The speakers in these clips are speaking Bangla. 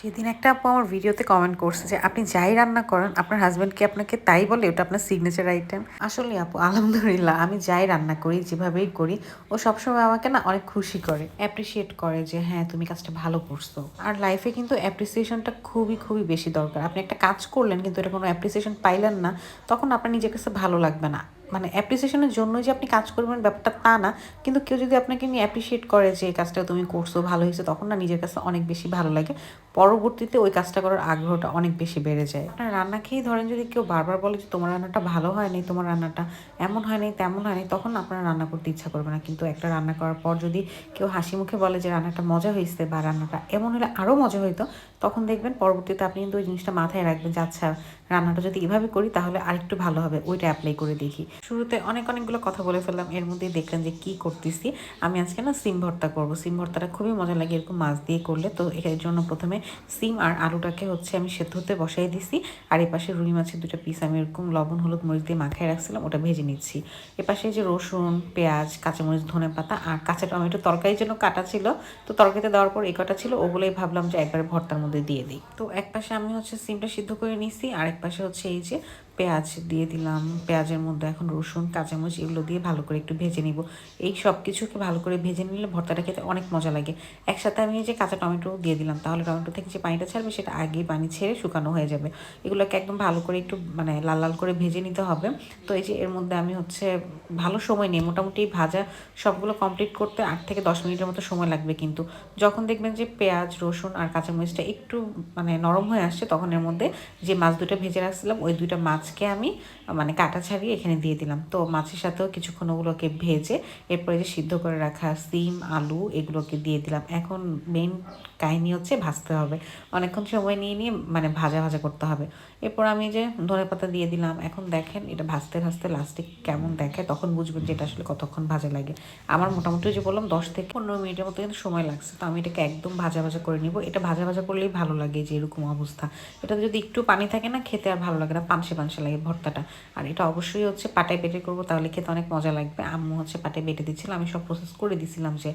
সেদিন একটা আপু আমার ভিডিওতে কমেন্ট করছে যে, আপনি যাই রান্না করেন, আপনার হাজব্যান্ড কি আপনাকে তাই বলে? ওটা আপনার সিগনেচার আইটেম আসলে আপু, আলহামদুলিল্লাহ, আমি যাই রান্না করি, যেভাবেই করি, ও সবসময় আমাকে না অনেক খুশি করে। অ্যাপ্রিসিয়েট করে যে হ্যাঁ তুমি কাজটা ভালো করছ। আর লাইফে কিন্তু অ্যাপ্রিসিয়েশনটা খুবই খুবই বেশি দরকার। আপনি একটা কাজ করলেন, কিন্তু এটা কোনো অ্যাপ্রিসিয়েশন পাইলেন না, তখন আপনার নিজের কাছে ভালো লাগবে না। মানে অ্যাপ্রিসিয়েশনের জন্য যে আপনি কাজ করবেন ব্যাপারটা তা না, কিন্তু কেউ যদি আপনাকে নিয়ে অ্যাপ্রিসিয়েট করে যে কাজটা তুমি করছ, ভালো হয়েছে, তখন না নিজের কাছে অনেক বেশি ভালো লাগে। পরবর্তীতে ওই কাজটা করার আগ্রহটা অনেক বেশি বেড়ে যায়। আপনার রান্না খেয়েই ধরেন যদি কেউ বারবার বলে যে, তোমার রান্নাটা ভালো হয়নি, তোমার রান্নাটা এমন হয়নি, তেমন হয়নি, তখন আপনার রান্না করতে ইচ্ছা করবে না। কিন্তু একটা রান্না করার পর যদি কেউ হাসি মুখে বলে যে, রান্নাটা মজা হয়েছে বা রান্নাটা এমন হলে আরও মজা হইতো, তখন দেখবেন পরবর্তীতে আপনি কিন্তু ওই জিনিসটা মাথায় রাখবেন যে আচ্ছা রান্নাটা যদি এভাবে করি তাহলে আরেকটু ভালো হবে, ওইটা অ্যাপ্লাই করে দেখি। শুরুতে অনেক অনেকগুলো কথা বলে ফেললাম, এর মধ্যেই দেখলেন যে, কি করতেছি? আমি আজকে না, সিম ভর্তা করব। সিম ভর্তাটা খুবই মজা লাগে, এরকম মাছ দিয়ে করলে। তো এর জন্য প্রথমে সিম আর আলুটাকে হচ্ছে আমি সেদ্ধ হতে বসাই দিছি। আর এপাশে পাশে রুই মাছের দুটো পিস আমি এরকম লবণ, হলুদ, মরিচ দিয়ে মাখায় রাখছিলাম, ওটা ভেজে নিচ্ছি। এপাশে যে রসুন, পেঁয়াজ, কাঁচামরিচ, ধনে পাতা আর কাঁচা টমেটো তরকারির জন্য কাটা ছিল। তো তরকারিতে দেওয়ার পর এই কটা ছিল, ওগুলোই ভাবলাম যে একবারে ভর্তার মধ্যে দিয়ে দিই। তো এক পাশে আমি হচ্ছে সিমটা সিদ্ধ করে নিছি আর এক পাশে হচ্ছে এই যে পেঁয়াজ দিয়ে দিলাম। পেঁয়াজের মধ্যে এখন রসুন, কাঁচামরিচ এগুলো দিয়ে ভালো করে একটু ভেজে নিব। এই সব কিছুকে ভালো করে ভেজে নিলে ভর্তাটা খেতে অনেক মজা লাগে। একসাথে আমি যে কাঁচা টমেটো দিয়ে দিলাম, তাহলে টমেটো থেকে যে পানিটা ছাড়বে সেটা আগেই পানি ছেড়ে শুকানো হয়ে যাবে। এগুলোকে একদম ভালো করে একটু মানে লাল লাল করে ভেজে নিতে হবে। তো এই যে এর মধ্যে আমি হচ্ছে ভালো সময় নিই মোটামুটি ভাজা সবগুলো কমপ্লিট করতে আট থেকে দশ মিনিটের মতো সময় লাগবে কিন্তু। যখন দেখবেন যে পেঁয়াজ, রসুন আর কাঁচামরিচটা একটু মানে নরম হয়ে আসছে, তখন এর মধ্যে যে মাছ দুটো ভেজে রাখছিলাম, ওই দুইটা মাছকে আমি মানে কাটা ছাড়িয়ে এখানে দিয়ে দিলাম। তো মাছের সাথেও কিছুক্ষণ ওগুলোকে ভেজে, এরপরে যে সিদ্ধ করে রাখা সিম, আলু এগুলোকে দিয়ে দিলাম। এখন মেন কাহিনী হচ্ছে ভাজতে হবে। অনেকক্ষণ সময় নিয়ে নিয়ে মানে ভাজা ভাজা করতে হবে। এরপর আমি যে ধনে পাতা দিয়ে দিলাম, এখন দেখেন এটা ভাজতে ভাজতে লাস্টে কেমন দেখে তখন বুঝবেন যে এটা আসলে কতক্ষণ ভাজা লাগে। আমার মোটামুটি যে বললাম, দশ থেকে পনেরো মিনিটের মতো কিন্তু সময় লাগছে। তো আমি এটাকে একদম ভাজা ভাজা করে নিব। এটা ভাজা ভাজা করলেই ভালো লাগে যে এরকম অবস্থা। এটা যদি একটু পানি থাকে না, খেতে আর ভালো লাগে না। পানসে পানসে লাগে ভর্তাটা। আর এটা অবশ্যই হচ্ছে পাটায় বেটে করব, তাহলে খেতে অনেক মজা লাগবে। আম্মু হচ্ছে পাটায় বেটে দিচ্ছিল, আমি সব প্রসেস করে দিছিলাম যে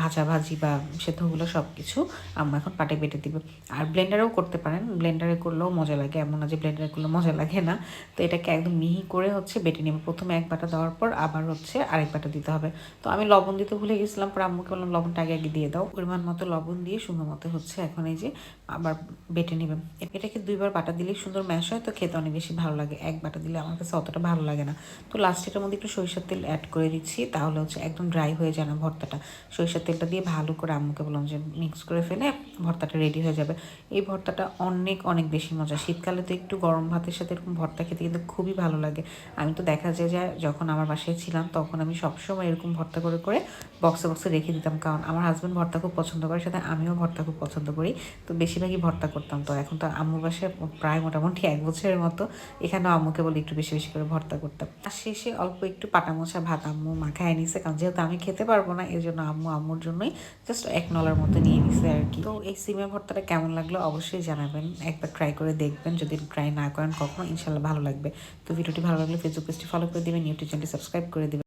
ভাজা ভাজি বা সেদ্ধগুলো সব কিছু আম্মু এখন পাটায় বেটে দিবে। আর ব্লেন্ডারেও করতে পারেন, ব্লেন্ডারে করলেও মজা লাগে। এমন না যে ব্লেন্ডারে করলে মজা লাগে না। তো এটাকে একদম মিহি করে হচ্ছে বেটে নেবে। প্রথমে এক বাটা দেওয়ার পর আবার হচ্ছে আরেক বাটা দিতে হবে। তো আমি লবণ দিতে ভুলে গেছিলাম, পর আম্মুকে বললাম, লবণটা আগে আগে দিয়ে দাও। পরিমাণ মতো লবণ দিয়ে সুন্দর মতো হচ্ছে এখন এই যে আবার বেটে নেবে। এটাকে দুইবার বাটা দিলেই সুন্দর ম্যাশ হয়, তো খেতে অনেক বেশি ভালো লাগে, এক বাটা দিলে আমার কাছে অতটা ভালো লাগে না। তো লাস্টের মধ্যে একটু সরিষার তেল অ্যাড করে দিচ্ছি, তাহলে হচ্ছে একদম ড্রাই হয়ে যায় না ভর্তাটা। সরিষার তেলটা দিয়ে ভালো করে আম্মুকে বললাম যে মিক্স করে ফেলে, ভর্তাটা রেডি হয়ে যাবে। এই ভর্তাটা অনেক অনেক বেশি মজা। শীতকালে তো একটু গরম ভাতের সাথে এরকম ভর্তা খেতে কিন্তু খুবই ভালো লাগে। আমি তো দেখা যায় যে, যখন আমার বাসায় ছিলাম, তখন আমি সবসময় এরকম ভর্তা করে করে বক্সে বক্সে রেখে দিতাম। কারণ আমার হাজব্যান্ড ভর্তা খুব পছন্দ করে, সাথে আমিও ভর্তা খুব পছন্দ করি। তো বেশিরভাগই ভর্তা করতাম। তো এখন তো আম্মুর বাসায় প্রায় মোটামুটি এক বছরের মতো এখানেও আম্মুকে বলে একটু বেশি বেশি করে ভর্তা করতাম। আর শেষে অল্প একটু পাটা মশা ভাত আম্মু মাখায় নিছে কারণ যেহেতু আমি খেতে পারব না এই জন্য আম্মু আম্মুর জন্যই জাস্ট এক নলার মতো নিয়ে নিছে আর কি। তো এই সিমের ভর্তাটা কেমন লাগল অবশ্যই জানাবেন, একবার ট্রাই করে দেখবেন, যদি ট্রাই না করেন কখনো ইনশাল্লাহ ভালো লাগবে। তো ভিডিওটি ভালো লাগলে ফেসবুক পেজটি ফলো করে দেবেন ইউটিউব চ্যানেলটি সাবস্ক্রাইব করে দেবেন।